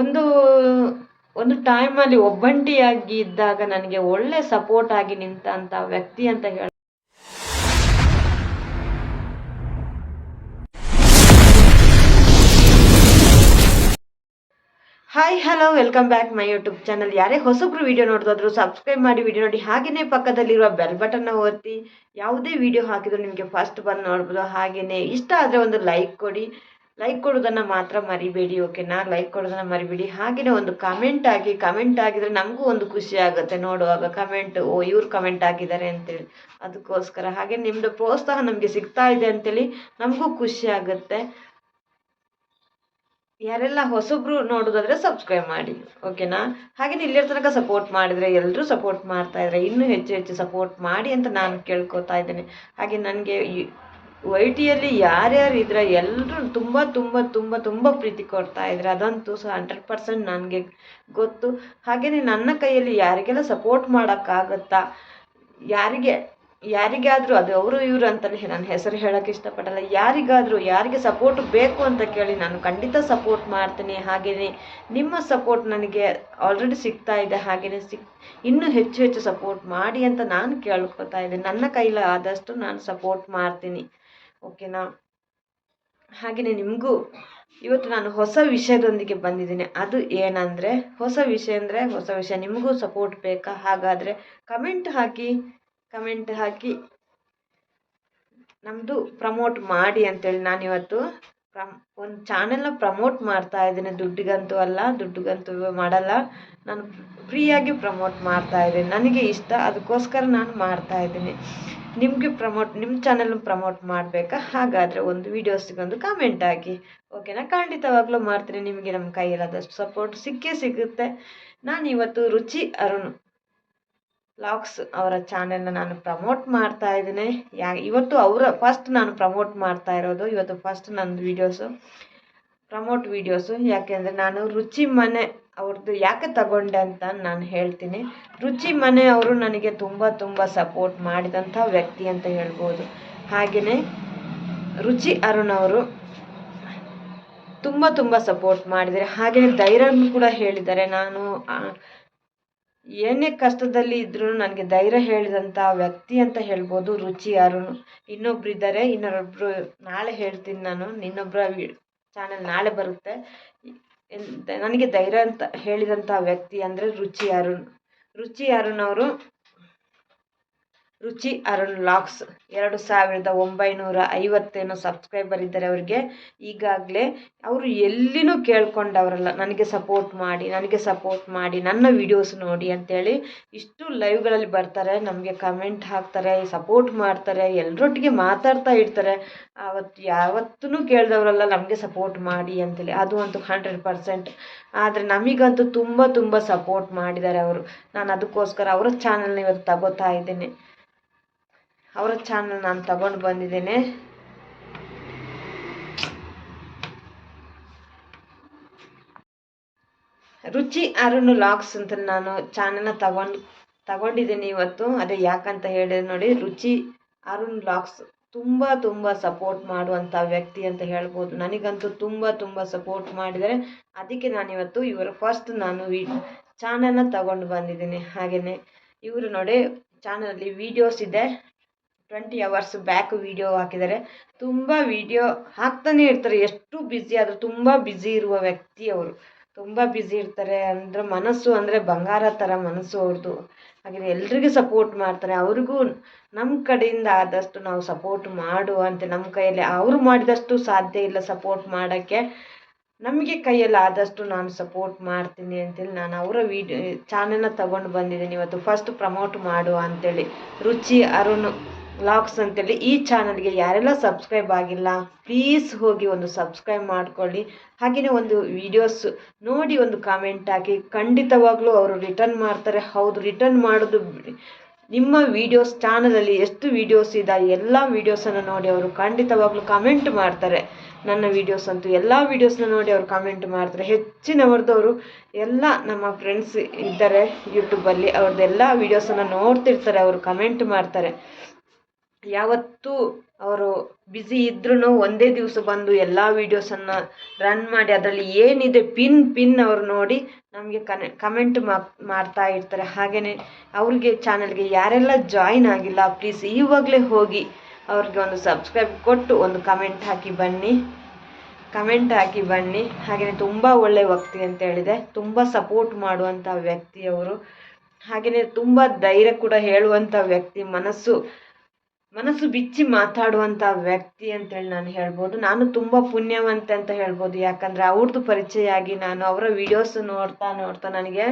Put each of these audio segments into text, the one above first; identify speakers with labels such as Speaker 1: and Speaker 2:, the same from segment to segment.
Speaker 1: ಒಂದು ಒಂದು ಟೈಮಲ್ಲಿ ಒಬ್ಬಂಟಿಯಾಗಿ ಇದ್ದಾಗ ನನಗೆ ಒಳ್ಳೆ ಸಪೋರ್ಟ್ ಆಗಿ ನಿಂತಂಥ ವ್ಯಕ್ತಿ ಅಂತ ಹೇಳ. Hi hello welcome back my YouTube channel ಯಾರೇ ಹೊಸಬ್ರು ವಿಡಿಯೋ ನೋಡಿದ್ರು ಸಬ್ಸ್ಕ್ರೈಬ್ ಮಾಡಿ ವಿಡಿಯೋ ನೋಡಿ. ಹಾಗೆಯೇ ಪಕ್ಕದಲ್ಲಿರುವ ಬೆಲ್ ಬಟನ್ನ ಒತ್ತಿ. ಯಾವುದೇ ವಿಡಿಯೋ ಹಾಕಿದ್ರು ನಿಮಗೆ ಫಸ್ಟ್ ಬಂದು ನೋಡ್ಬೋದು. ಹಾಗೆಯೇ ಇಷ್ಟ ಆದರೆ ಒಂದು ಲೈಕ್ ಕೊಡಿ. ಲೈಕ್ ಕೊಡೋದನ್ನ ಮಾತ್ರ ಮರಿಬೇಡಿ ಓಕೆನಾ ಲೈಕ್ ಕೊಡೋದನ್ನ ಮರಿಬೇಡಿ. ಹಾಗೆಯೇ ಒಂದು ಕಮೆಂಟ್ ಆಗಿ ಕಮೆಂಟ್ ಆಗಿದ್ರೆ ನಮಗೂ ಒಂದು ಖುಷಿ ಆಗುತ್ತೆ ನೋಡುವಾಗ. ಕಮೆಂಟ್ ಓ ಇವ್ರು ಕಮೆಂಟ್ ಆಗಿದ್ದಾರೆ ಅಂತೇಳಿ. ಅದಕ್ಕೋಸ್ಕರ ಹಾಗೆ ನಿಮ್ದು ಪ್ರೋತ್ಸಾಹ ನಮಗೆ ಸಿಗ್ತಾ ಇದೆ ಅಂತೇಳಿ ನಮಗೂ ಖುಷಿ ಆಗುತ್ತೆ. ಯಾರೆಲ್ಲ ಹೊಸಬ್ರು ನೋಡೋದಾದ್ರೆ ಸಬ್ಸ್ಕ್ರೈಬ್ ಮಾಡಿ ಓಕೆನಾ ಹಾಗೆ ಇಲ್ಲಿಯ ತನಕ ಸಪೋರ್ಟ್ ಮಾಡಿದರೆ ಎಲ್ಲರೂ ಸಪೋರ್ಟ್ ಮಾಡ್ತಾ ಇದ್ದಾರೆ ಇನ್ನೂ ಹೆಚ್ಚು ಹೆಚ್ಚು ಸಪೋರ್ಟ್ ಮಾಡಿ ಅಂತ ನಾನು ಕೇಳ್ಕೊತಾ ಇದ್ದೇನೆ. ಹಾಗೆ ನನಗೆ ವೈ ಟಿಯಲ್ಲಿ ಯಾರ್ಯಾರು ಇದ್ರ ಎಲ್ಲರೂ ತುಂಬ ತುಂಬ ತುಂಬ ತುಂಬ ಪ್ರೀತಿ ಕೊಡ್ತಾ ಇದ್ದಾರೆ ಅದಂತೂ ಸಹ ಹಂಡ್ರೆಡ್ ಪರ್ಸೆಂಟ್ ನನಗೆ ಗೊತ್ತು. ಹಾಗೆಯೇ ನನ್ನ ಕೈಯಲ್ಲಿ ಯಾರಿಗೆಲ್ಲ ಸಪೋರ್ಟ್ ಮಾಡೋಕ್ಕಾಗುತ್ತಾ, ಯಾರಿಗೆ, ಯಾರಿಗಾದರೂ ಅದು ಅವರು ಇವರು ಅಂತಲೇ ನಾನು ಹೆಸರು ಹೇಳೋಕ್ಕೆ ಇಷ್ಟಪಡಲ್ಲ. ಯಾರಿಗಾದರೂ ಯಾರಿಗೆ ಸಪೋರ್ಟ್ ಬೇಕು ಅಂತ ಕೇಳಿ ನಾನು ಖಂಡಿತ ಸಪೋರ್ಟ್ ಮಾಡ್ತೀನಿ. ಹಾಗೆಯೇ ನಿಮ್ಮ ಸಪೋರ್ಟ್ ನನಗೆ ಆಲ್ರೆಡಿ ಸಿಗ್ತಾ ಇದೆ. ಹಾಗೆಯೇ ಸಿಕ್ ಇನ್ನೂ ಹೆಚ್ಚು ಹೆಚ್ಚು ಸಪೋರ್ಟ್ ಮಾಡಿ ಅಂತ ನಾನು ಕೇಳ್ಕೊತಾ ಇದ್ದೀನಿ ನನ್ನ ಕೈಲಾದಷ್ಟು ನಾನು ಸಪೋರ್ಟ್ ಮಾಡ್ತೀನಿ. ಓಕೆನಾ? ಹಾಗೆಯೇ ನಿಮಗೂ ಇವತ್ತು ನಾನು ಹೊಸ ವಿಷಯದೊಂದಿಗೆ ಬಂದಿದ್ದೀನಿ. ಅದು ಏನಂದರೆ, ಹೊಸ ವಿಷಯ ಅಂದರೆ ಹೊಸ ವಿಷಯ. ನಿಮಗೂ ಸಪೋರ್ಟ್ ಬೇಕಾ? ಹಾಗಾದರೆ ಕಮೆಂಟ್ ಹಾಕಿ ಕಮೆಂಟ್ ಹಾಕಿ. ನಮ್ಮದು ಪ್ರಮೋಟ್ ಮಾಡಿ ಅಂತೇಳಿ ನಾನಿವತ್ತು ಪ್ರಮ್, ಒಂದು ಚಾನೆಲ್ನ ಪ್ರಮೋಟ್ ಮಾಡ್ತಾ ಇದ್ದೀನಿ. ದುಡ್ಡಿಗಂತೂ ಅಲ್ಲ, ದುಡ್ಡಿಗಂತೂ ಮಾಡಲ್ಲ. ನಾನು ಫ್ರೀಯಾಗಿ ಪ್ರಮೋಟ್ ಮಾಡ್ತಾ ಇದ್ದೀನಿ. ನನಗೆ ಇಷ್ಟ, ಅದಕ್ಕೋಸ್ಕರ ನಾನು ಮಾಡ್ತಾ ಇದ್ದೀನಿ. ನಿಮಗೆ ಪ್ರಮೋಟ್ ನಿಮ್ಮ ಚಾನಲ್ನ ಪ್ರಮೋಟ್ ಮಾಡಬೇಕಾ? ಹಾಗಾದರೆ ಒಂದು ವೀಡಿಯೋಸ್ಗೊಂದು ಕಾಮೆಂಟ್ ಹಾಕಿ. ಓಕೆನಾ ಖಂಡಿತವಾಗ್ಲೂ ಮಾಡ್ತೀನಿ. ನಿಮಗೆ ನಮ್ಮ ಕೈಯಲ್ಲಾದಷ್ಟು ಸಪೋರ್ಟ್ ಸಿಕ್ಕೇ ಸಿಗುತ್ತೆ. ನಾನು ಇವತ್ತು ರುಚಿ ಅರುಣ್ ಬ್ಲಾಗ್ಸ್ ಅವರ ಚಾನೆಲ್ನ ನಾನು ಪ್ರಮೋಟ್ ಮಾಡ್ತಾ ಇದ್ದೀನಿ. ಯಾ, ಇವತ್ತು ಅವರ ಫಸ್ಟ್ ನಾನು ಪ್ರಮೋಟ್ ಮಾಡ್ತಾ ಇರೋದು. ಇವತ್ತು ಫಸ್ಟ್ ನನ್ನ ವೀಡಿಯೋಸು ಪ್ರಮೋಟ್ ವೀಡಿಯೋಸು ಯಾಕೆಂದರೆ ನಾನು ರುಚಿ ಮನೆ ಅವ್ರದ್ದು ಯಾಕೆ ತಗೊಂಡೆ ಅಂತ ನಾನು ಹೇಳ್ತೀನಿ. ರುಚಿ ಮನೆ ಅವರು ನನಗೆ ತುಂಬ ತುಂಬ ಸಪೋರ್ಟ್ ಮಾಡಿದಂಥ ವ್ಯಕ್ತಿ ಅಂತ ಹೇಳ್ಬೋದು. ಹಾಗೆಯೇ ರುಚಿ ಅರುಣ್ ಅವರು ತುಂಬ ತುಂಬ ಸಪೋರ್ಟ್ ಮಾಡಿದ್ದಾರೆ. ಹಾಗೆಯೇ ಧೈರ್ಯ ಕೂಡ ಹೇಳಿದ್ದಾರೆ. ನಾನು ಏನೇ ಕಷ್ಟದಲ್ಲಿ ಇದ್ರೂ ನನಗೆ ಧೈರ್ಯ ಹೇಳಿದಂಥ ವ್ಯಕ್ತಿ ಅಂತ ಹೇಳ್ಬೋದು ರುಚಿ ಅರುಣ್. ಇನ್ನೊಬ್ರು ಇದ್ದಾರೆ. ಇನ್ನೊಬ್ಬರು ನಾಳೆ ಹೇಳ್ತೀನಿ ನಾನು. ಇನ್ನೊಬ್ಬರ ಚಾನಲ್ ನಾಳೆ ಬರುತ್ತೆ. ನನಗೆ ಧೈರ್ಯ ಅಂತ ಹೇಳಿದಂಥ ವ್ಯಕ್ತಿ ಅಂದರೆ ರುಚಿ ಅರುಣ್ ರುಚಿ ಅರುಣ್ ಅವರು ರುಚಿ ಅರುಣ್ ಲಾಕ್ಸ್ ಎರಡು ಸಾವಿರದ ಒಂಬೈನೂರ ಐವತ್ತೇನೋ ಸಬ್ಸ್ಕ್ರೈಬರ್ ಇದ್ದಾರೆ ಅವರಿಗೆ. ಈಗಾಗಲೇ ಅವರು ಎಲ್ಲಿನೂ ಕೇಳ್ಕೊಂಡವರಲ್ಲ, ನನಗೆ ಸಪೋರ್ಟ್ ಮಾಡಿ, ನನಗೆ ಸಪೋರ್ಟ್ ಮಾಡಿ, ನನ್ನ ವಿಡಿಯೋಸ್ ನೋಡಿ ಅಂತೇಳಿ ಇಷ್ಟು ಲೈವ್ಗಳಲ್ಲಿ ಬರ್ತಾರೆ, ನಮಗೆ ಕಮೆಂಟ್ ಹಾಕ್ತಾರೆ ಸಪೋರ್ಟ್ ಮಾಡ್ತಾರೆ ಎಲ್ಲರೊಟ್ಟಿಗೆ ಮಾತಾಡ್ತಾ ಇರ್ತಾರೆ. ಅವತ್ತು ಯಾವತ್ತೂ ಕೇಳಿದವರಲ್ಲ, ನಮಗೆ ಸಪೋರ್ಟ್ ಮಾಡಿ ಅಂತೇಳಿ. ಅದು ಅಂತೂ ಹಂಡ್ರೆಡ್ ಪರ್ಸೆಂಟ್ ಆದರೆ ನಮಗಂತೂ ತುಂಬ ತುಂಬ ಸಪೋರ್ಟ್ ಮಾಡಿದ್ದಾರೆ ಅವರು. ನಾನು ಅದಕ್ಕೋಸ್ಕರ ಅವರ ಚಾನಲ್ನ ಇವತ್ತು ತಗೋತಾ ಇದ್ದೇನೆ. ಅವರ ಚಾನಲ್ ನಾನು ತಗೊಂಡು ಬಂದಿದ್ದೇನೆ. ರುಚಿ ಅರುಣ್ ಲಾಕ್ಸ್ ಅಂತ ನಾನು ಚಾನಲ್ನ ತಗೊಂಡು, ತಗೊಂಡಿದ್ದೀನಿ ಇವತ್ತು. ಅದೇ ಯಾಕಂತ ಹೇಳಿದ್ರೆ ನೋಡಿ, ರುಚಿ ಅರುಣ್ ಲಾಕ್ಸ್ ತುಂಬ ತುಂಬ ಸಪೋರ್ಟ್ ಮಾಡುವಂಥ ವ್ಯಕ್ತಿ ಅಂತ ಹೇಳ್ಬೋದು. ನನಗಂತೂ ತುಂಬ ತುಂಬ ಸಪೋರ್ಟ್ ಮಾಡಿದರೆ ಅದಕ್ಕೆ ನಾನಿವತ್ತು ಇವರ ಫಸ್ಟ್ ನಾನು ವಿ, ಚಾನಲ್ನ ತಗೊಂಡು ಬಂದಿದ್ದೀನಿ. ಹಾಗೆಯೇ ಇವರು ನೋಡಿ ಚಾನಲಲ್ಲಿ ವೀಡಿಯೋಸ್ ಇದೆ. ಟ್ವೆಂಟಿ ಅವರ್ಸ್ ಬ್ಯಾಕ್ ವೀಡಿಯೋ ಹಾಕಿದ್ದಾರೆ. ತುಂಬ ವೀಡಿಯೋ ಹಾಕ್ತಾನೆ ಇರ್ತಾರೆ. ಎಷ್ಟು ಬ್ಯುಸಿ ಆದರೂ ತುಂಬ ಬ್ಯುಸಿ ಇರುವ ವ್ಯಕ್ತಿ ಅವರು. ತುಂಬ ಬ್ಯುಸಿ ಇರ್ತಾರೆ ಅಂದರೆ ಮನಸ್ಸು ಅಂದರೆ ಬಂಗಾರ ಥರ ಮನಸ್ಸು ಅವ್ರದ್ದು. ಹಾಗೆ ಎಲ್ರಿಗೂ ಸಪೋರ್ಟ್ ಮಾಡ್ತಾರೆ. ಅವ್ರಿಗೂ ನಮ್ಮ ಕಡೆಯಿಂದ ಆದಷ್ಟು ನಾವು ಸಪೋರ್ಟ್ ಮಾಡು ಅಂತ ನಮ್ಮ ಕೈಯಲ್ಲಿ ಅವರು ಮಾಡಿದಷ್ಟು ಸಾಧ್ಯ ಇಲ್ಲ ಸಪೋರ್ಟ್ ಮಾಡೋಕ್ಕೆ. ನಮಗೆ ಕೈಯಲ್ಲಿ ಆದಷ್ಟು ನಾನು ಸಪೋರ್ಟ್ ಮಾಡ್ತೀನಿ ಅಂತೇಳಿ ನಾನು ಅವರ ವೀಡಿಯೋ ಚಾನಲ್ನ ತಗೊಂಡು ಬಂದಿದ್ದೀನಿ. ಇವತ್ತು ಫಸ್ಟ್ ಪ್ರಮೋಟ್ ಮಾಡು ಅಂತೇಳಿ. ರುಚಿ ಅರುಣ್ ವ್ಲಾಗ್ಸ್ ಅಂತೇಳಿ ಈ ಚಾನಲ್ಗೆ ಯಾರೆಲ್ಲ ಸಬ್ಸ್ಕ್ರೈಬ್ ಆಗಿಲ್ಲ ಪ್ಲೀಸ್ ಹೋಗಿ ಒಂದು ಸಬ್ಸ್ಕ್ರೈಬ್ ಮಾಡ್ಕೊಳ್ಳಿ. ಹಾಗೆಯೇ ಒಂದು ವೀಡಿಯೋಸ್ ನೋಡಿ ಒಂದು ಕಾಮೆಂಟ್ ಹಾಕಿ. ಖಂಡಿತವಾಗ್ಲೂ ಅವರು ರಿಟರ್ನ್ ಮಾಡ್ತಾರೆ. ಹೌದು ರಿಟರ್ನ್ ಮಾಡೋದು ನಿಮ್ಮ ವೀಡಿಯೋಸ್ ಚಾನಲಲ್ಲಿ ಎಷ್ಟು ವೀಡಿಯೋಸ್ ಇದೆ, ಎಲ್ಲ ವೀಡಿಯೋಸನ್ನು ನೋಡಿ ಅವರು ಖಂಡಿತವಾಗ್ಲೂ ಕಮೆಂಟ್ ಮಾಡ್ತಾರೆ. ನನ್ನ ವೀಡಿಯೋಸ್ ಅಂತೂ ಎಲ್ಲ ವೀಡಿಯೋಸ್ನ ನೋಡಿ ಅವರು ಕಮೆಂಟ್ ಮಾಡ್ತಾರೆ. ಹೆಚ್ಚಿನವ್ರದ್ದು ಎಲ್ಲ ನಮ್ಮ ಫ್ರೆಂಡ್ಸ್ ಇದ್ದಾರೆ ಯೂಟ್ಯೂಬಲ್ಲಿ ಅವ್ರದ್ದೆಲ್ಲ ವೀಡಿಯೋಸನ್ನು ನೋಡ್ತಿರ್ತಾರೆ, ಅವರು ಕಮೆಂಟ್ ಮಾಡ್ತಾರೆ. ಯಾವತ್ತೂ ಅವರು ಬ್ಯುಸಿ ಇದ್ರೂ ಒಂದೇ ದಿವಸ ಬಂದು ಎಲ್ಲ ವೀಡಿಯೋಸನ್ನು ರನ್ ಮಾಡಿ ಅದರಲ್ಲಿ ಏನಿದೆ ಪಿನ್ ಪಿನ್ ಅವರು ನೋಡಿ ನಮಗೆ ಕನೆ ಕಮೆಂಟ್ ಮಾಡ್ತಾ ಇರ್ತಾರೆ. ಹಾಗೆಯೇ ಅವ್ರಿಗೆ ಚಾನಲ್ಗೆ ಯಾರೆಲ್ಲ ಜಾಯಿನ್ ಆಗಿಲ್ಲ ಪ್ಲೀಸ್ ಇವಾಗಲೇ ಹೋಗಿ ಅವ್ರಿಗೆ ಒಂದು ಸಬ್ಸ್ಕ್ರೈಬ್ ಕೊಟ್ಟು ಒಂದು ಕಮೆಂಟ್ ಹಾಕಿ ಬನ್ನಿ. ಕಮೆಂಟ್ ಹಾಕಿ ಬನ್ನಿ. ಹಾಗೆಯೇ ತುಂಬ ಒಳ್ಳೆಯ ವ್ಯಕ್ತಿ ಅಂತ ಹೇಳಿದೆ. ತುಂಬ ಸಪೋರ್ಟ್ ಮಾಡುವಂಥ ವ್ಯಕ್ತಿ ಅವರು. ಹಾಗೆಯೇ ತುಂಬ ಧೈರ್ಯ ಕೂಡ ಹೇಳುವಂಥ ವ್ಯಕ್ತಿ, ಮನಸ್ಸು ಮನಸ್ಸು ಬಿಚ್ಚಿ ಮಾತಾಡುವಂಥ ವ್ಯಕ್ತಿ ಅಂತೇಳಿ ನಾನು ಹೇಳ್ಬೋದು. ನಾನು ತುಂಬ ಪುಣ್ಯವಂತೆ ಅಂತ ಹೇಳ್ಬೋದು. ಯಾಕಂದರೆ ಅವ್ರದ್ದು ಪರಿಚಯ ಆಗಿ ನಾನು ಅವರ ವಿಡಿಯೋಸ್ ನೋಡ್ತಾ ನೋಡ್ತಾ ನನಗೆ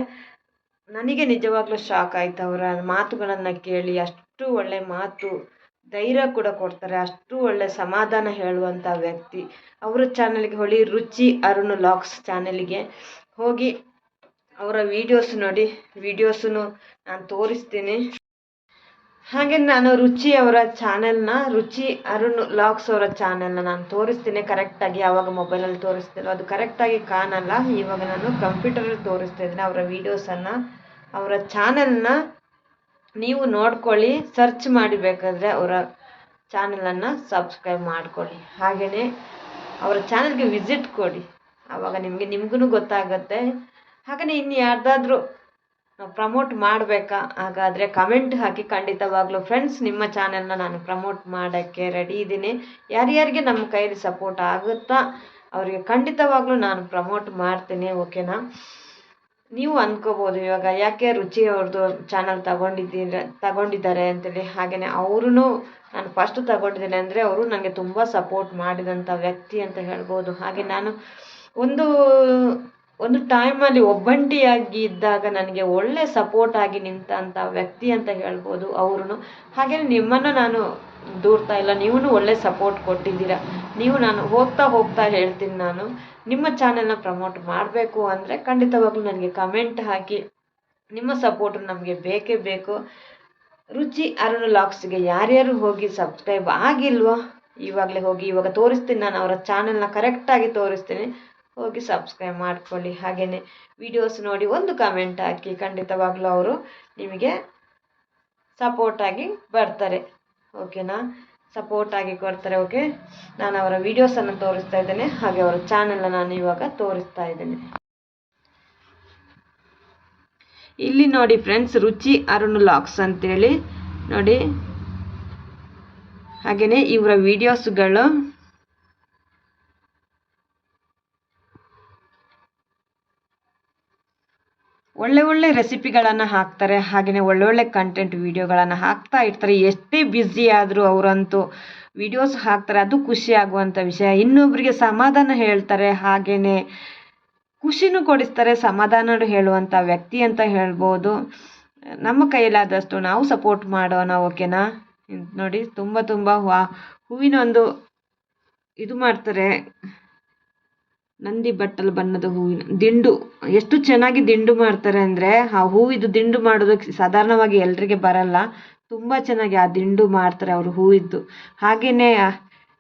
Speaker 1: ನನಗೆ ನಿಜವಾಗ್ಲೂ ಶಾಕ್ ಆಯಿತು. ಅವರ ಮಾತುಗಳನ್ನು ಕೇಳಿ ಅಷ್ಟು ಒಳ್ಳೆ ಮಾತು, ಧೈರ್ಯ ಕೂಡ ಕೊಡ್ತಾರೆ. ಅಷ್ಟು ಒಳ್ಳೆ ಸಮಾಧಾನ ಹೇಳುವಂಥ ವ್ಯಕ್ತಿ. ಅವರ ಚಾನಲ್ಗೆ ಹೊಳಿ ರುಚಿ ಅರುಣ್ ಲಾಕ್ಸ್ ಚಾನಲ್ಗೆ ಹೋಗಿ ಅವರ ವಿಡಿಯೋಸ್ ನೋಡಿ ವೀಡಿಯೋಸನ್ನು ನಾನು ತೋರಿಸ್ತೀನಿ. ಹಾಗೆ ನಾನು ರುಚಿ ಅವರ ಚಾನೆಲ್ನ ರುಚಿ ಅರುಣ್ ಲಾಕ್ಸ್ ಅವರ ಚಾನೆಲ್ನ ನಾನು ತೋರಿಸ್ತೀನಿ ಕರೆಕ್ಟಾಗಿ ಯಾವಾಗ ಮೊಬೈಲಲ್ಲಿ ತೋರಿಸ್ತೀನೋ ಅದು ಕರೆಕ್ಟಾಗಿ ಕಾಣಲ್ಲ. ಇವಾಗ ನಾನು ಕಂಪ್ಯೂಟರಲ್ಲಿ ತೋರಿಸ್ತಾ ಇದ್ದೀನಿ ಅವರ ವೀಡಿಯೋಸನ್ನು ಅವರ ಚಾನೆಲ್ನ ನೀವು ನೋಡ್ಕೊಳ್ಳಿ ಸರ್ಚ್ ಮಾಡಿ ಬೇಕಾದರೆ ಅವರ ಚಾನಲನ್ನು ಸಬ್ಸ್ಕ್ರೈಬ್ ಮಾಡ್ಕೊಳ್ಳಿ. ಹಾಗೆಯೇ ಅವರ ಚಾನೆಲ್ಗೆ ವಿಸಿಟ್ ಕೊಡಿ. ಆವಾಗ ನಿಮಗೆ ನಿಮಗೂ ಗೊತ್ತಾಗುತ್ತೆ. ಹಾಗೆಯೇ ಇನ್ನು ಯಾರ್ದಾದ್ರೂ ಪ್ರಮೋಟ್ ಮಾಡಬೇಕಾ? ಹಾಗಾದರೆ ಕಮೆಂಟ್ ಹಾಕಿ ಖಂಡಿತವಾಗ್ಲೂ ಫ್ರೆಂಡ್ಸ್ ನಿಮ್ಮ ಚಾನೆಲ್ನ ನಾನು ಪ್ರಮೋಟ್ ಮಾಡೋಕ್ಕೆ ರೆಡಿ ಇದ್ದೀನಿ. ಯಾರ್ಯಾರಿಗೆ ನಮ್ಮ ಕೈಯಲ್ಲಿ ಸಪೋರ್ಟ್ ಆಗುತ್ತಾ, ಅವರಿಗೆ ಖಂಡಿತವಾಗ್ಲೂ ನಾನು ಪ್ರಮೋಟ್ ಮಾಡ್ತೀನಿ ಓಕೆನಾ ನೀವು ಅಂದ್ಕೋಬೋದು ಇವಾಗ ಯಾಕೆ ರುಚಿ ಅವ್ರದ್ದು ಚಾನಲ್ ತಗೊಂಡಿದ್ದೀರ, ತಗೊಂಡಿದ್ದಾರೆ ಅಂತೇಳಿ. ಹಾಗೆಯೇ ಅವ್ರೂ ನಾನು ಫಸ್ಟ್ ತಗೊಂಡಿದ್ದೀನಿ ಅಂದರೆ ಅವರು ನನಗೆ ತುಂಬ ಸಪೋರ್ಟ್ ಮಾಡಿದಂಥ ವ್ಯಕ್ತಿ ಅಂತ ಹೇಳ್ಬೋದು. ಹಾಗೆ ನಾನು ಒಂದು ಒಂದು ಟೈಮಲ್ಲಿ ಒಬ್ಬಂಟಿಯಾಗಿ ಇದ್ದಾಗ ನನಗೆ ಒಳ್ಳೆ ಸಪೋರ್ಟ್ ಆಗಿ ನಿಂತಂಥ ವ್ಯಕ್ತಿ ಅಂತ ಹೇಳ್ಬೋದು ಅವ್ರೂ ಹಾಗೆ ನಿಮ್ಮನ್ನು ನಾನು ದೂರ್ತಾ ಇಲ್ಲ ನೀವು ಒಳ್ಳೆ ಸಪೋರ್ಟ್ ಕೊಟ್ಟಿದ್ದೀರ. ನೀವು ನಾನು ಹೋಗ್ತಾ ಹೋಗ್ತಾ ಹೇಳ್ತೀನಿ ನಾನು. ನಿಮ್ಮ ಚಾನೆಲ್ನ ಪ್ರಮೋಟ್ ಮಾಡಬೇಕು ಅಂದರೆ ಖಂಡಿತವಾಗ್ಲೂ ನನಗೆ ಕಮೆಂಟ್ ಹಾಕಿ. ನಿಮ್ಮ ಸಪೋರ್ಟ್ ನಮಗೆ ಬೇಕೇ ಬೇಕು. ರುಚಿ ಅರುಣ್ ಲಾಕ್ಸ್ಗೆ ಯಾರ್ಯಾರು ಹೋಗಿ ಸಬ್ಸ್ಕ್ರೈಬ್ ಆಗಿಲ್ವೋ, ಇವಾಗಲೇ ಹೋಗಿ, ಇವಾಗ ತೋರಿಸ್ತೀನಿ ನಾನು ಅವರ ಚಾನೆಲ್ನ ಕರೆಕ್ಟಾಗಿ ತೋರಿಸ್ತೀನಿ. ಹೋಗಿ ಸಬ್ಸ್ಕ್ರೈಬ್ ಮಾಡ್ಕೊಳ್ಳಿ. ಹಾಗೆಯೇ ವಿಡಿಯೋಸ್ ನೋಡಿ ಒಂದು ಕಮೆಂಟ್ ಹಾಕಿ. ಖಂಡಿತವಾಗ್ಲೂ ಅವರು ನಿಮಗೆ ಸಪೋರ್ಟಾಗಿ ಬರ್ತಾರೆ. ಓಕೆನಾ ಸಪೋರ್ಟಾಗಿ ಕೊಡ್ತಾರೆ. ಓಕೆ ನಾನು ಅವರ ವಿಡಿಯೋಸನ್ನು ತೋರಿಸ್ತಾ ಇದ್ದೇನೆ. ಹಾಗೆ ಅವರ ಚಾನೆಲ್ನ ನಾನು ಇವಾಗ ತೋರಿಸ್ತಾ ಇದ್ದೇನೆ. ಇಲ್ಲಿ ನೋಡಿ ಫ್ರೆಂಡ್ಸ್ ರುಚಿ ಅರುಣ್ ಲಾಕ್ಸ್ ಅಂತೇಳಿ. ನೋಡಿ. ಹಾಗೆಯೇ ಇವರ ವೀಡಿಯೋಸ್ಗಳು ಒಳ್ಳೆ ಒಳ್ಳೆ ರೆಸಿಪಿಗಳನ್ನು ಹಾಕ್ತಾರೆ ಹಾಗೆಯೇ ಒಳ್ಳೊಳ್ಳೆ ಕಂಟೆಂಟ್ ವೀಡಿಯೋಗಳನ್ನು ಹಾಕ್ತಾ ಇರ್ತಾರೆ. ಎಷ್ಟೇ ಬ್ಯುಸಿ ಆದರೂ ಅವರಂತೂ ವಿಡಿಯೋಸ್ ಹಾಕ್ತಾರೆ, ಅದು ಖುಷಿ ಆಗುವಂಥ ವಿಷಯ. ಇನ್ನೊಬ್ಬರಿಗೆ ಸಮಾಧಾನ ಹೇಳ್ತಾರೆ ಹಾಗೆಯೇ ಖುಷಿನೂ ಕೊಡಿಸ್ತಾರೆ ಸಮಾಧಾನ ಹೇಳುವಂಥ ವ್ಯಕ್ತಿ ಅಂತ ಹೇಳ್ಬೋದು. ನಮ್ಮ ಕೈಯಲ್ಲಾದಷ್ಟು ನಾವು ಸಪೋರ್ಟ್ ಮಾಡೋಣ ಓಕೆನಾ ನೋಡಿ, ತುಂಬ ತುಂಬ ಹೂವಿನ ಒಂದು ಇದು ಮಾಡ್ತಾರೆ. ನಂದಿ ಬಟ್ಟಲು ಬಣ್ಣದ ಹೂವಿನ ದಿಂಡು. ಎಷ್ಟು ಚೆನ್ನಾಗಿ ದಿಂಡು ಮಾಡ್ತಾರೆ ಅಂದರೆ ಆ ಹೂವಿದು ದಿಂಡು ಮಾಡೋದಕ್ಕೆ ಸಾಧಾರಣವಾಗಿ ಎಲ್ರಿಗೆ ಬರಲ್ಲ. ತುಂಬ ಚೆನ್ನಾಗಿ ಆ ದಿಂಡು ಮಾಡ್ತಾರೆ ಅವರು ಹೂವಿದ್ದು. ಹಾಗೆಯೇ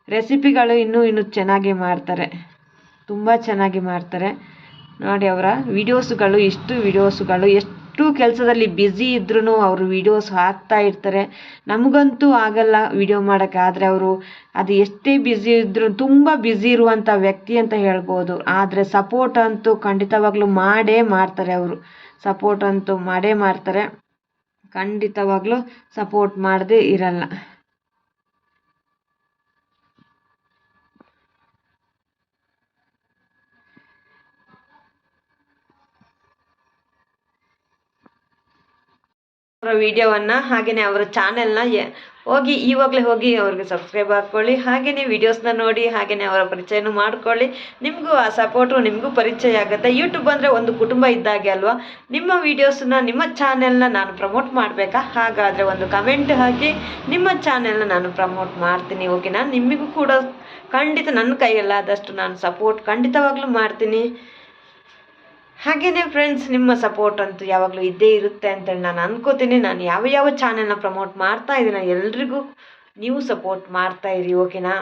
Speaker 1: ರೆಸಿಪಿಗಳು ಇನ್ನೂ ಇನ್ನೂ ಚೆನ್ನಾಗಿ ಮಾಡ್ತಾರೆ. ತುಂಬ ಚೆನ್ನಾಗಿ ಮಾಡ್ತಾರೆ. ನೋಡಿ ಅವರ ವಿಡಿಯೋಸುಗಳು ಇಷ್ಟು ವಿಡಿಯೋಸುಗಳು ಎಷ್ಟು ಎಷ್ಟು ಕೆಲಸದಲ್ಲಿ ಬ್ಯುಸಿ ಇದ್ರೂ ಅವರು ವೀಡಿಯೋಸ್ ಹಾಕ್ತಾ ಇರ್ತಾರೆ. ನಮಗಂತೂ ಆಗಲ್ಲ ವಿಡಿಯೋ ಮಾಡೋಕ್ಕಾದರೆ ಅವರು ಅದು ಎಷ್ಟೇ ಬ್ಯುಸಿ ಇದ್ದರೂ ತುಂಬ ಬ್ಯುಸಿ ಇರುವಂಥ ವ್ಯಕ್ತಿ ಅಂತ ಹೇಳ್ಬೋದು. ಆದರೆ ಸಪೋರ್ಟ್ ಅಂತೂ ಖಂಡಿತವಾಗ್ಲೂ ಮಾಡೇ ಮಾಡ್ತಾರೆ ಅವರು. ಸಪೋರ್ಟ್ ಅಂತೂ ಮಾಡೇ ಮಾಡ್ತಾರೆ. ಖಂಡಿತವಾಗ್ಲೂ ಸಪೋರ್ಟ್ ಮಾಡದೇ ಇರಲ್ಲ. ಅವರ ವಿಡಿಯೋವನ್ನು ಹಾಗೆಯೇ ಅವರ ಚಾನೆಲ್ನ ಹೋಗಿ ಇವಾಗಲೇ ಹೋಗಿ ಅವ್ರಿಗೆ ಸಬ್ಸ್ಕ್ರೈಬ್ ಹಾಕ್ಕೊಳ್ಳಿ ಹಾಗೆಯೇ ವೀಡಿಯೋಸ್ನ ನೋಡಿ ಹಾಗೆಯೇ ಅವರ ಪರಿಚಯನೂ ಮಾಡ್ಕೊಳ್ಳಿ. ನಿಮಗೂ ಆ ಸಪೋರ್ಟು, ನಿಮಗೂ ಪರಿಚಯ ಆಗುತ್ತೆ. ಯೂಟ್ಯೂಬ್ ಅಂದರೆ ಒಂದು ಕುಟುಂಬ ಇದ್ದಾಗೆ ಅಲ್ವಾ? ನಿಮ್ಮ ವೀಡಿಯೋಸನ್ನ ನಿಮ್ಮ ಚಾನೆಲ್ನ ನಾನು ಪ್ರಮೋಟ್ ಮಾಡಬೇಕಾ? ಹಾಗಾದರೆ ಒಂದು ಕಮೆಂಟ್ ಹಾಕಿ, ನಿಮ್ಮ ಚಾನೆಲ್ನ ನಾನು ಪ್ರಮೋಟ್ ಮಾಡ್ತೀನಿ, ಓಕೆನಾ? ನಿಮಗೂ ಕೂಡ ಖಂಡಿತ ನನ್ನ ಕೈಯಲ್ಲಾದಷ್ಟು ನಾನು ಸಪೋರ್ಟ್ ಖಂಡಿತವಾಗ್ಲೂ ಮಾಡ್ತೀನಿ. ಹಾಗೆಯೇ ಫ್ರೆಂಡ್ಸ್ ನಿಮ್ಮ ಸಪೋರ್ಟ್ ಅಂತೂ ಯಾವಾಗಲೂ ಇದ್ದೇ ಇರುತ್ತೆ ಅಂತೇಳಿ ನಾನು ಅನ್ಕೋತೀನಿ. ನಾನು ಯಾವ ಯಾವ ಚಾನೆಲ್ನ ಪ್ರಮೋಟ್ ಮಾಡ್ತಾ ಇದ್ದೀನಿ ಎಲ್ರಿಗೂ ನೀವು ಸಪೋರ್ಟ್ ಮಾಡ್ತಾ ಇರಿ ಓಕೆನಾ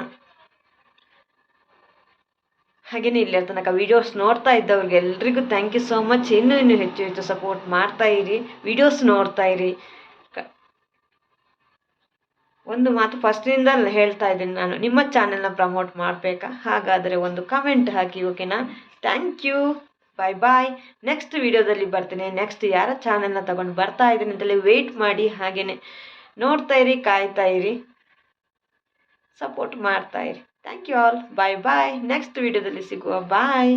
Speaker 1: ಹಾಗೆಯೇ ಇಲ್ಲಿ ತನಕ ವೀಡಿಯೋಸ್ ನೋಡ್ತಾ ಇದ್ದವ್ರಿಗೆ ಎಲ್ರಿಗೂ ಥ್ಯಾಂಕ್ ಯು ಸೋ ಮಚ್ ಇನ್ನೂ ಇನ್ನೂ ಹೆಚ್ಚು ಹೆಚ್ಚು ಸಪೋರ್ಟ್ ಮಾಡ್ತಾ ಇರಿ ವೀಡಿಯೋಸ್ ನೋಡ್ತಾ ಇರಿ. ಒಂದು ಮಾತು ಫಸ್ಟ್ನಿಂದ ಹೇಳ್ತಾ ಇದ್ದೀನಿ ನಾನು. ನಿಮ್ಮ ಚಾನೆಲ್ನ ಪ್ರಮೋಟ್ ಮಾಡಬೇಕಾ? ಹಾಗಾದರೆ ಒಂದು ಕಮೆಂಟ್ ಹಾಕಿ ಓಕೆನಾ thank you bye bye next ವಿಡಿಯೋದಲ್ಲಿ ಬರ್ತೇನೆ. ನೆಕ್ಸ್ಟ್ ಯಾರ ಚಾನೆಲ್ನ ತಗೊಂಡು ಬರ್ತಾ ಇದ್ದೀನಿ ಅಂತೇಳಿ ವೆಯ್ಟ್ ಮಾಡಿ ಹಾಗೆಯೇ ನೋಡ್ತಾ ಇರಿ, ಕಾಯ್ತಾ ಇರಿ ಸಪೋರ್ಟ್ ಮಾಡ್ತಾ ಇರಿ. Thank you all bye bye next ವಿಡಿಯೋದಲ್ಲಿ ಸಿಗುವ. ಬಾಯ್